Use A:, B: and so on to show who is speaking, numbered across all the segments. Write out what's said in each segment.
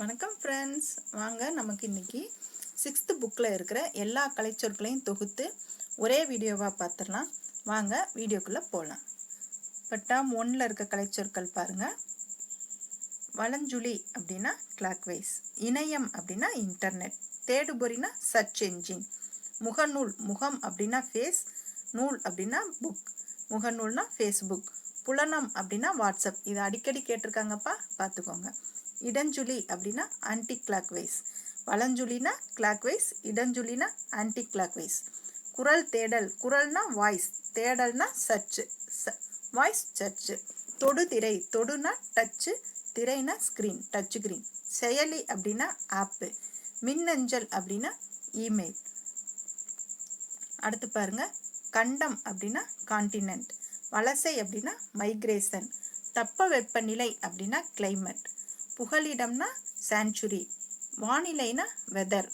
A: வணக்கம் ஃப்ரெண்ட்ஸ் வாங்க நமக்கு இன்னைக்கு சிக்ஸ்த்து புக்கில் இருக்கிற எல்லா கலைச்சொற்களையும் தொகுத்து ஒரே வீடியோவாக பார்த்துடலாம். வாங்க வீடியோக்குள்ளே போகலாம் இப்போ டேர்ம் ஒன்னில் இருக்க கலைச்சொற்கள் பாருங்கள் வளஞ்சுழி அப்படின்னா கிளாக்வைஸ் இணையம் அப்படின்னா இன்டர்நெட் தேடுபொறினா சர்ச் என்ஜின் முகநூல் முகம் அப்படின்னா ஃபேஸ் நூல் அப்படின்னா புக் முகநூல்னா ஃபேஸ்புக் புலனம் அப்படின்னா வாட்ஸ்அப் இதை அடிக்கடி கேட்டிருக்காங்கப்பா? பார்த்துக்கோங்க. இடஞ்சுழி அப்படின்னா ஆன்டி கிளாக்வைஸ் வலஞ்சுழினா கிளாக்வைஸ் இடஞ்சுழினா ஆன்டி கிளாக்வைஸ் குரல் தேடல் குரல்னா வாய்ஸ் தேடல்னா சர்ச்சு ச வாய்ஸ் சர்ச்சு தொடுதிரை தொடுனா டச்சு திரைனா ஸ்க்ரீன் டச் ஸ்க்ரீன் செயலி அப்படின்னா ஆப்பு மின்னஞ்சல் அப்படின்னா இமெயில் அடுத்து பாருங்க கண்டம் அப்படின்னா கான்டினென்ட் வலசை அப்படின்னா மைக்ரேஷன் தப்ப வெப்பநிலை அப்படின்னா கிளைமேட் புகலிடம்னா சான்ச்சுரி வானிலைனா வெதர்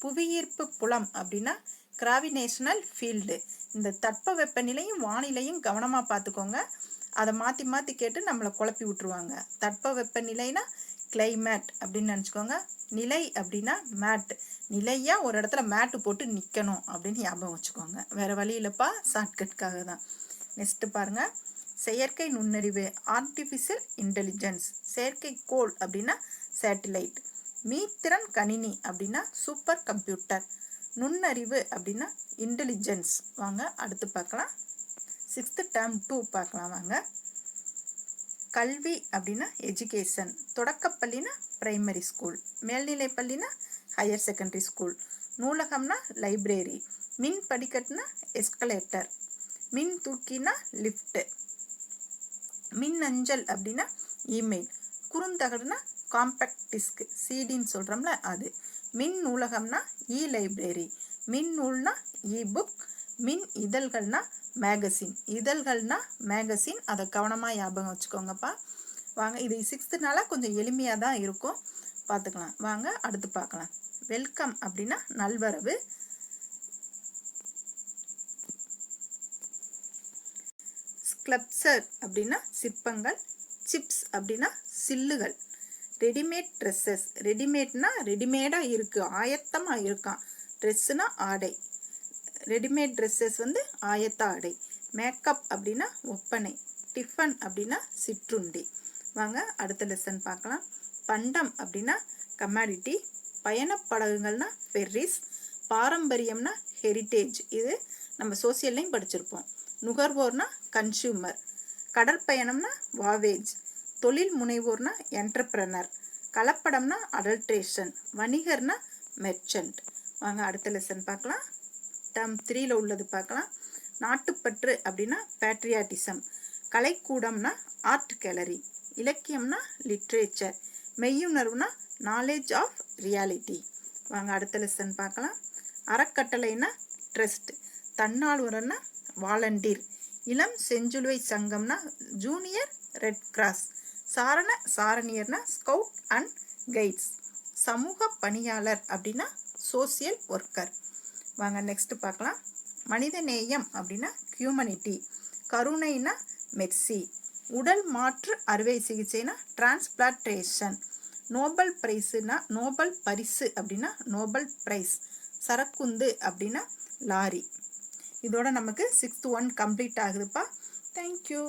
A: புவியீர்ப்பு புலம் அப்படின்னா கிராவினேஷனல் ஃபீல்டு இந்த தட்ப வெப்பநிலையும் வானிலையும் கவனமாக பார்த்துக்கோங்க. அதை மாற்றி மாற்றி கேட்டு நம்மளை குழப்பி விட்டுருவாங்க. தட்ப வெப்பநிலைனா கிளைமேட் அப்படின்னு நினச்சிக்கோங்க. நிலை அப்படின்னா மேட் நிலையாக ஒரு இடத்துல மேட்டு போட்டு நிற்கணும் அப்படின்னு ஞாபகம் வச்சுக்கோங்க. வேறு வழி இல்லைப்பா ஷார்ட்கட்காக தான் நெக்ஸ்ட்டு பாருங்கள் செயற்கை நுண்ணறிவு ஆர்டிஃபிஷியல் இன்டெலிஜென்ஸ் செயற்கைக்கோள் அப்படின்னா சேட்டிலைட் மீத்திறன் கணினி அப்படின்னா சூப்பர் கம்ப்யூட்டர் நுண்ணறிவு அப்படின்னா இன்டெலிஜென்ஸ் வாங்க அடுத்து பார்க்கலாம். சிக்ஸ்த்து டேர்ம் டூ பார்க்கலாம் வாங்க. கல்வி அப்படின்னா எஜுகேஷன் தொடக்கப்பள்ளினா ப்ரைமரி ஸ்கூல் மேல்நிலை பள்ளினா ஹையர் செகண்டரி ஸ்கூல் நூலகம்னா லைப்ரரி மின் படிக்கட்டுனா எஸ்கலேட்டர் மின் தூக்கினா லிஃப்ட்டு மின் அஞ்சல் அப்படின்னா இமெயில் குறுந்தகடுனா காம்பேக்ட் டிஸ்க் சிடின்னு சொல்கிறோம்ல அது. மின் நூலகம்னா இ லைப்ரரி மின் நூல்னா இ புக் மின் இதழ்கள்னா மேகசின் இதழ்கள்னா மேகசின் அதை கவனமாக ஞாபகம் வச்சுக்கோங்கப்பா. வாங்க இது சிக்ஸ்த்துனால கொஞ்சம் எளிமையாக தான் இருக்கும். பார்த்துக்கலாம். வாங்க அடுத்து பார்க்கலாம். வெல்கம் அப்படின்னா நல்வரவு. ஸ்க்ளப்சர் அப்படின்னா சிற்பங்கள் சிப்ஸ் அப்படின்னா சில்லுகள். ரெடிமேட் ட்ரெஸ்ஸஸ் ரெடிமேட்னா ரெடிமேடாக இருக்குது ஆயத்தமாக இருக்கான் ட்ரெஸ்ஸுனா ஆடை. ரெடிமேட் ட்ரெஸ்ஸஸ் வந்து ஆயத்த ஆடை. மேக்கப் அப்படின்னா ஒப்பனை. டிஃபன் அப்படின்னா சிற்றுண்டி. வாங்க அடுத்த லெசன் பார்க்கலாம். பண்டம் அப்படின்னா கமாடிட்டி பயணப்படகுகள்னா ஃபெர்ரிஸ் பாரம்பரியம்னா ஹெரிட்டேஜ் இது நம்ம சோசியல்லையும் படிச்சிருப்போம். நுகர்வோர்னா கன்சியூமர் கடற்பயணம்னா வாவேஜ். தொழில் முனைவோர்னா என்டர்பிரனர் கலப்படம்னா அடல்ட்ரேஷன் வணிகர்னா மெர்ச்சன்ட் வாங்க அடுத்த லெசன் பார்க்கலாம். டம் த்ரீல உள்ளது பார்க்கலாம். நாட்டுப்பற்று அப்படின்னா பேட்ரியாட்டிசம் கலைக்கூடம்னா ஆர்ட் கேலரி இலக்கியம்னா லிட்ரேச்சர் மெய்யுணர்வுனா நாலேஜ் ஆஃப் ரியாலிட்டி வாங்க அடுத்த லெசன் பார்க்கலாம். அறக்கட்டளைனா ட்ரஸ்ட் தன்னாளுவரன்னா வாலண்டீர். இளம் செஞ்சுலுவை சங்கம்னா ஜூனியர் ரெட் கிராஸ். சாரண சாரணியர்னா ஸ்கவுட் அண்ட் கைட்ஸ். சமூக பணியாளர் அப்படின்னா சோசியல் ஒர்க்கர். வாங்க நெக்ஸ்ட்டு பார்க்கலாம். மனித நேயம் அப்படின்னா ஹியூமனிட்டி. கருணைனா மெர்சி. உடல் மாற்று அறுவை சிகிச்சைனா டிரான்ஸ்பிளான்டேஷன் நோபல் பிரைஸுனா நோபல் பரிசு அப்படின்னா நோபல் பிரைஸ். சரக்குந்து அப்படின்னா லாரி. இதோட நமக்கு sixth one complete ஆகுதுப்பா. Thank you